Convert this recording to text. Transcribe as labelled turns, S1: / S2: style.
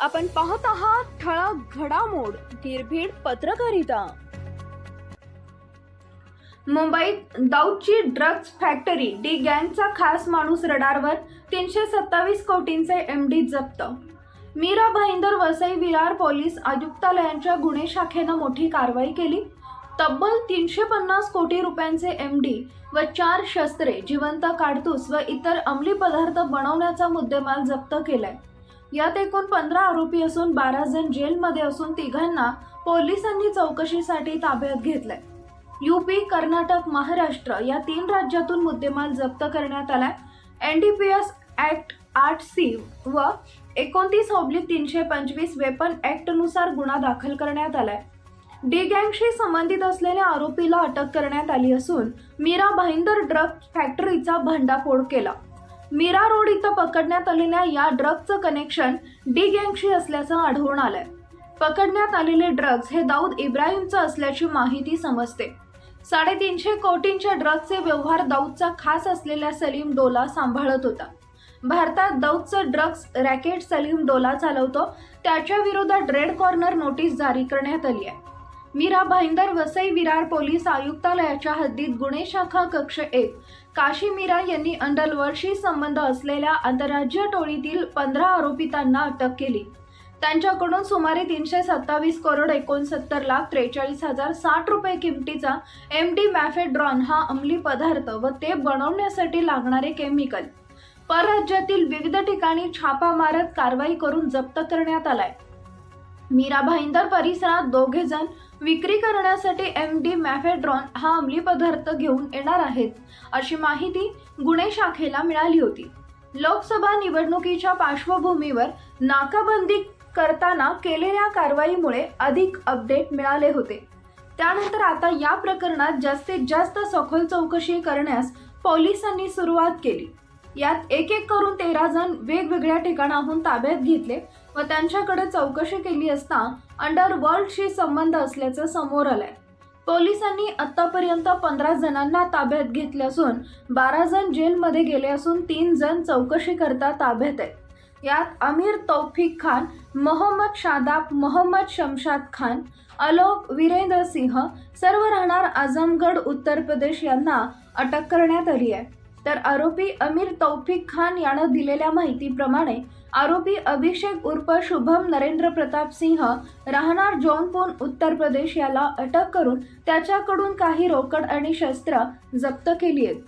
S1: आपण पाहत आहात ठळक घडामोड निर्भीड पत्रकारिता. मुंबईत दाऊदची ड्रग्ज फॅक्टरी डी गँगचा खास माणूस रडारवर तीनशे सत्तावीस कोटींचे एम डी जप्त. मीरा भाईंदर वसई विरार पोलीस आयुक्तालयांच्या गुन्हे शाखेनं मोठी कारवाई केली. तब्बल तीनशे पन्नास कोटी रुपयांचे एम डी व चार शस्त्रे जिवंत काडतूस व इतर अंमली पदार्थ बनवण्याचा मुद्देमाल जप्त केलाय. यात एकूण पंधरा आरोपी असून बारा जण जेलमध्ये असून तिघांना पोलिसांनी चौकशीसाठी ताब्यात घेतलंय. युपी कर्नाटक महाराष्ट्र या तीन राज्यातून मुद्देमाल जप्त करण्यात आलाय. एनडीपीएस ऍक्ट आठ सी व एकोणतीस ऑब्लिक तीनशे पंचवीस वेपन ऍक्टनुसार गुन्हा दाखल करण्यात आलाय. डी गँगशी संबंधित असलेल्या आरोपीला अटक करण्यात आली असून मीरा भाईंदर ड्रग फॅक्टरीचा भंडाफोड केला. मीरा रोड इथं पकडण्यात आलेल्या या ड्रगचं कनेक्शन डी गँगशी असल्याचं आढळून आलंय. पकडण्यात आलेले ड्रग्ज हे दाऊद इब्राहिमचं असल्याची माहिती समजते. साडेतीनशे कोटींच्या ड्रग्जचे व्यवहार दाऊदचा खास असलेल्या सलीम डोला सांभाळत होता. भारतात दाऊदचं ड्रग्ज रॅकेट सलीम डोला चालवतो त्याच्या विरोधात रेड कॉर्नर नोटीस जारी करण्यात आली आहे. मीरा भाईंदर वसई विरार पोलीस आयुक्तालयाच्या हद्दीत गुन्हे शाखा कक्ष एक. काशी मीरा यांनी अंडरवर्ल्डशी संबंध असलेल्या आंतरराज्य टोळीतील पंधरा आरोपितांना अटक केली. त्यांच्याकडून सुमारे तीनशे सत्तावीस करोड एकोणसत्तर लाख त्रेचाळीस हजार साठ रुपये किमतीचा एम डी मॅफेड्रॉन हा अंमली पदार्थ व ते बनवण्यासाठी लागणारे केमिकल. परराज्यातील विविध ठिकाणी छापा मारत कारवाई करून जप्त करण्यात आलाय. मीरा भाईंदर परिसरात दोघे जण विक्री करण्यासाठी एम डी मॅफेड्रॉन हा अंमली पदार्थ घेऊन येणार आहेत अशी माहिती गुन्हे शाखेला मिळाली होती. लोकसभा निवडणुकीच्या पार्श्वभूमीवर नाकाबंदी करताना केलेल्या कारवाईमुळे अधिक अपडेट मिळाले होते. त्यानंतर आता या प्रकरणात जास्तीत जास्त सखोल चौकशी करण्यास पोलिसांनी सुरुवात केली. यात एक एक करून तेरा जण वेगवेगळ्या ठिकाणाहून ताब्यात घेतले व त्यांच्याकडे चौकशी केली असता अंडरवर्ल्डशी संबंध असल्याचं समोर आलंय. पोलिसांनी आतापर्यंत पंधरा जणांना ताब्यात घेतले असून बारा जण जेलमध्ये गेले असून तीन जण चौकशी करता ताब्यात आहेत. यात अमीर तौफिक खान मोहम्मद शादाब मोहम्मद शमशाद खान अलोक वीरेंद्र सिंह सर्व राहणार आझमगड उत्तर प्रदेश यांना अटक करण्यात आली आहे. तर आरोपी अमीर तौफिक खान यानं दिलेल्या माहितीप्रमाणे आरोपी अभिषेक उर्फ शुभम नरेंद्र प्रताप सिंह राहणार जौनपूर उत्तर प्रदेश याला अटक करून त्याच्याकडून काही रोकड आणि शस्त्र जप्त केली आहेत.